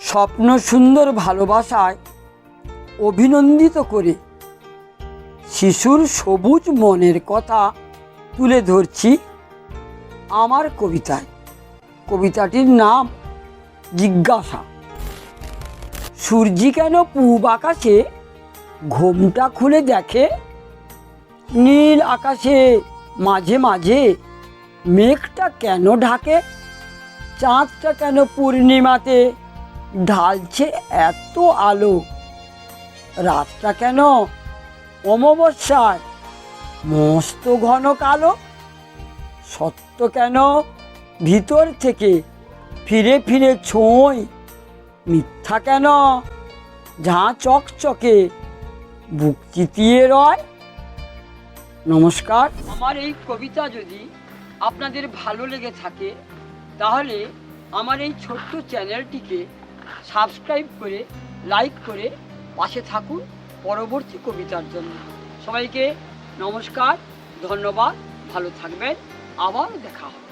স্বপ্ন সুন্দর ভালোবাসায় অভিনন্দিত করে শিশুর সবুজ মনের কথা তুলে ধরছি আমার কবিতায়। কবিতাটির নাম জিজ্ঞাসা। সূর্যি কেন পূব আকাশে ঘোমটা খুলে দেখে? নীল আকাশে মাঝে মাঝে মেঘটা কেন ঢাকে? চাঁদটা কেন পূর্ণিমাতে ঢালছে এত আলো। রাতটা কেন অমাবস্যায়? মস্ত ঘন কালো। সত্য কেন ভিতর থেকে ফিরে ফিরে ছোঁয়? মিথ্যা কেন? ঝাঁ চকচকে, বুক চিতিয়ে রয়? নমস্কার। আমার এই কবিতা যদি আপনাদের ভালো লেগে থাকে, তাহলে আমার এই ছোট্ট চ্যানেলটিকে সাবস্ক্রাইব করে, লাইক করে পাশে থাকুন পরবর্তী কবিতার জন্য। সবাইকে নমস্কার, ধন্যবাদ, ভালো থাকবেন, আবার দেখা হবে।